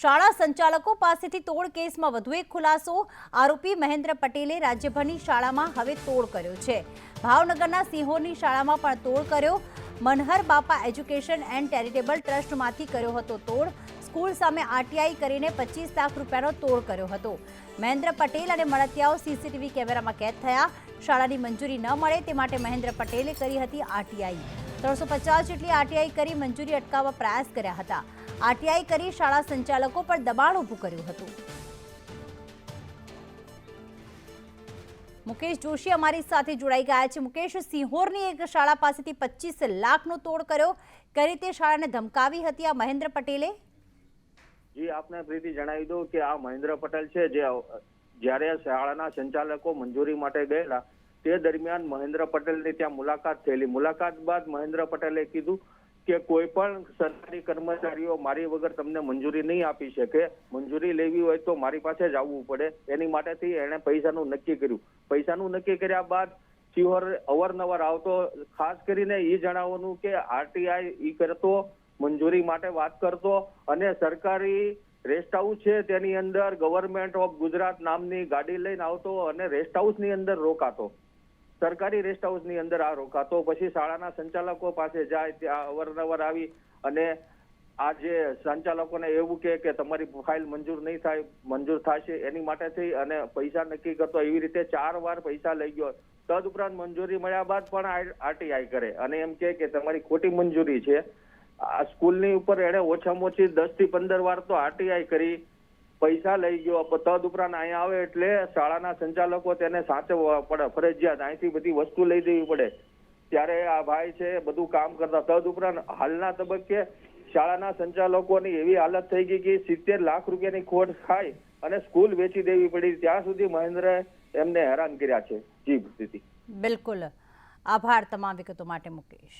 શાળા સંચાલકો પાસેથી તોડ કેસમાં વધુ એક ખુલાસો આરોપી મહેન્દ્ર પટેલે રાજ્યભરની શાળામાં હવે તોડ કર્યો છે. ભાવનગરના સિંહોરની શાળામાં પણ તોડ કર્યો. મનહર બાપા એજ્યુકેશન એન્ડ ચેરિટેબલ ટ્રસ્ટમાંથી કર્યો હતો તોડ. સ્કૂલ સામે આરટીઆઈ કરીને પચીસ લાખ રૂપિયાનો તોડ કર્યો હતો. મહેન્દ્ર પટેલ અને મળતિયાઓ સીસીટીવી કેમેરામાં કેદ થયા. શાળાની મંજૂરી ન મળે તે માટે મહેન્દ્ર પટેલે કરી હતી આરટીઆઈ. ત્રણસો પચાસ જેટલી આરટીઆઈ કરી મંજૂરી અટકાવવા પ્રયાસ કર્યા હતા. આરટીઆઈ કરી શાળા સંચાલકો પર દબાણ ઊભું કર્યું હતું. મુકેશ જોશી અમારી સાથે જોડાઈ ગયા છે. મુકેશ સિંહોરની એક શાળા પાસેથી પચીસ લાખનો તોડ કર્યો. કઈ રીતે શાળાને ધમકાવી હતી આ મહેન્દ્ર પટેલે? જી, આપને પ્રીતિ જણાવી દઉં કે આ મહેન્દ્ર પટેલ છે, જે જ્યારે શાળાના સંચાલકો મંજૂરી માટે ગયેલા, તે દરમિયાન મહેન્દ્ર પટેલની ત્યાં મુલાકાત થયેલી. મુલાકાત બાદ મહેન્દ્ર પટેલે કીધું કે કોઈ પણ સરકારી કર્મચારીઓ મારી વગર તમને મંજૂરી નહીં આપી શકે, મંજૂરી લેવી હોય તો મારી પાસે જ આવવું પડે. એની માટેથી એણે પૈસાનું નક્કી કર્યું. પૈસાનું નક્કી કર્યા બાદ સિહોર અવારનવાર આવતો, ખાસ કરીને એ જણાવવાનું કે આરટીઆઈ ઈ કરતો, મંજૂરી માટે વાત કરતો અને સરકારી રેસ્ટ હાઉસ છે તેની અંદર ગવર્મેન્ટ ઓફ ગુજરાત નામની ગાડી લઈને આવતો અને રેસ્ટ હાઉસની અંદર રોકાતો. સરકારી રેસ્ટ હાઉસની અંદર આ રોકાતો પછી શાળાના સંચાલકો પાસે જાય, ત્યાં અવારનવાર આવી અને આ જે સંચાલકોને એવું કહે કે તમારી ફાઇલ મંજૂર નહીં થાય, મંજૂર થશે એની માટે થઈ અને પૈસા નક્કી કરતો એવી રીતે ચાર વાર પૈસા લઈ ગયો તદુપરાંત મંજૂરી મળ્યા બાદ પણ આરટીઆઈ કરે અને એમ કહે કે તમારી ખોટી મંજૂરી છે. આ સ્કૂલની ઉપર એણે ઓછામાં ઓછી દસથી પંદર વાર તો આરટીઆઈ કરી. પૈસા લઈ ગયો. તદ ઉપરાંત અહીંયા આવે એટલે શાળાના સંચાલકો તેને સાચવવા પડે ફરજિયાત અહીંથી બધી વસ્તુ લઈ દેવી પડે. ત્યારે આ ભાઈ છે, બધું કામ કરતા. તદ ઉપરાંત હાલના તબક્કે શાળાના સંચાલકોની એવી હાલત થઈ ગઈ કે સિત્તેર લાખ રૂપિયાની ખોટ ખાઈ અને સ્કૂલ વેચી દેવી પડી. ત્યાં સુધી મહેન્દ્ર એમને હેરાન કર્યા છે. જી સ્થિતિ બિલકુલ. આભાર તમામ વિગતો માટે મુકેશ.